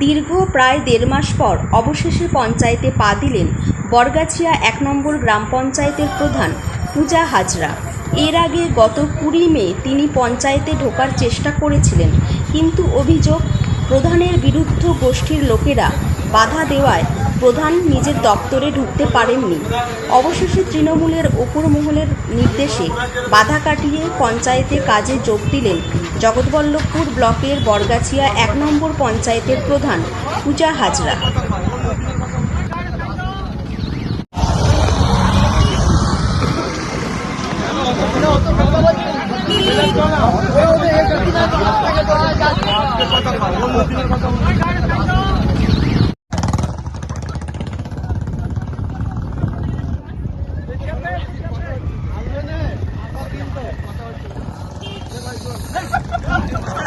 দীর্ঘ প্রায় দেড় মাস পর অবশেষে পঞ্চায়েতে পা দিলেন বরগাছিয়া এক নম্বর গ্রাম পঞ্চায়েতের প্রধান পূজা হাজরা। এর আগে গত কুড়ি মে তিনি পঞ্চায়েতে ঢোকার চেষ্টা করেছিলেন, কিন্তু অভিযোগ, প্রধানের বিরুদ্ধ গোষ্ঠীর লোকেরা বাধা দেওয়ায় প্রধান নিজের দপ্তরে ঢুকতে পারেননি। অবশেষে তৃণমূলের ওপর মহলের নির্দেশে বাধা কাটিয়ে পঞ্চায়েতে কাজে যোগ দিলেন জগৎবল্লভপুর ব্লকের বরগাছিয়া এক নম্বর পঞ্চায়েতের প্রধান পূজা হাজরা।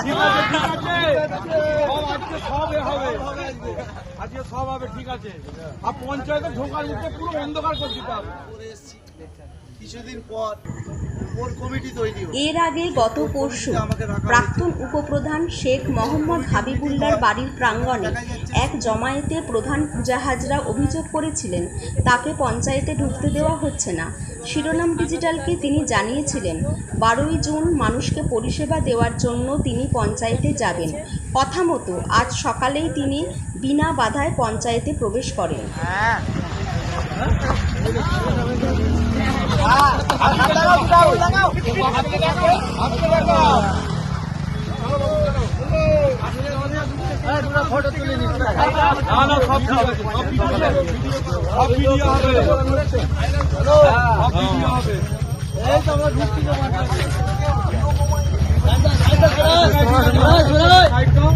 ঠিক আছে ঠিক আছে সব আজকে সব এ হবে আজকে সব হবে ঠিক আছে। আর পঞ্চায়েতে ঢোকার মুখে পুরো অন্ধকার করছি দিতে কিছুদিন পর কোর কমিটি তৈরি এর আগে গত পরশু প্রাক্তন উপপ্রধান শেখ মোহাম্মদ হাবিবুল্লার বাড়ির প্রাঙ্গণে এক জমায়েতে প্রধান পূজা হাজরা অভিযোগ করেছিলেন তাকে পঞ্চায়েতে ঢুকতে দেওয়া হচ্ছে না। শিরোনাম ডিজিটালকে তিনি জানিয়েছিলেন বারোই জুন মানুষকে পরিষেবা দেওয়ার জন্য তিনি পঞ্চায়েতে যাবেন। কথা মতো আজ সকালেই তিনি বিনা বাধায় পঞ্চায়েতে প্রবেশ করেন। না না সব ঠিক আছে সব ঠিক আছে সব ভিডিও হবে সব ভিডিও হবে একদম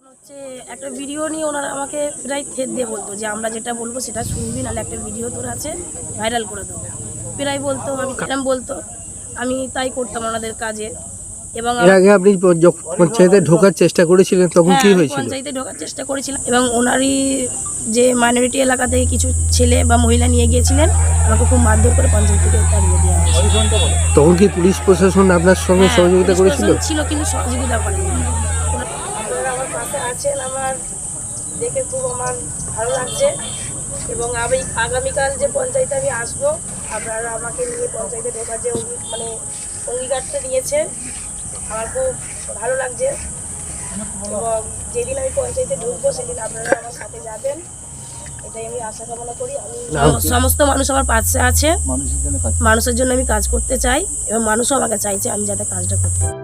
হচ্ছে একটা ভিডিও নিয়ে ওনারা আমাকে প্রায় থেদ দিয়ে বলতো যে আমরা যেটা বলব সেটা শুনবি নাহলে একটা ভিডিও তোর আছে ভাইরাল করে দেবো। প্রায় বলতো আমি সেরকম বলতো। আমি তাই করতাম ওনাদের কাজে। এবং এর আগে আপনি পঞ্চায়েতে ঢোকার চেষ্টা করেছিলেন তখন কি হ্যাঁ, হয়েছিল? পঞ্চায়েতে ঢোকার চেষ্টা করেছিলাম। এবং ওনারই যে মাইনরিটি এলাকা থেকে কিছু ছেলে বা মহিলা নিয়ে গিয়েছিলেন আমাকে খুব মারধর করে পঞ্চায়েত থেকে তাড়িয়ে দেওয়া তখন কি পুলিশ প্রশাসন আপনার সঙ্গে হ্যাঁ, সহযোগিতা করেছিল? ছিল কিন্তু সহযোগিতা করেনি। আছেন আমার দেখে খুব আমার ভালো লাগছে। এবং আমি আগামীকাল যে পঞ্চায়েতে আমি আসব আপনারা আমাকে নিয়ে পঞ্চায়েতে ঢোকার যে মানে অঙ্গীকারটা নিয়েছে আমার খুব ভালো লাগছে। এবং যেদিন আমি পঞ্চায়েতে ঢুকবো সেদিন আপনারা আমার সাথে যাবেন। এটাই আমি আশা কামনা করি। আমি সমস্ত মানুষ আমার পাশে আছে। মানুষের জন্য আমি কাজ করতে চাই এবং মানুষও আমাকে চাইছে আমি যাতে কাজটা করতে পারি।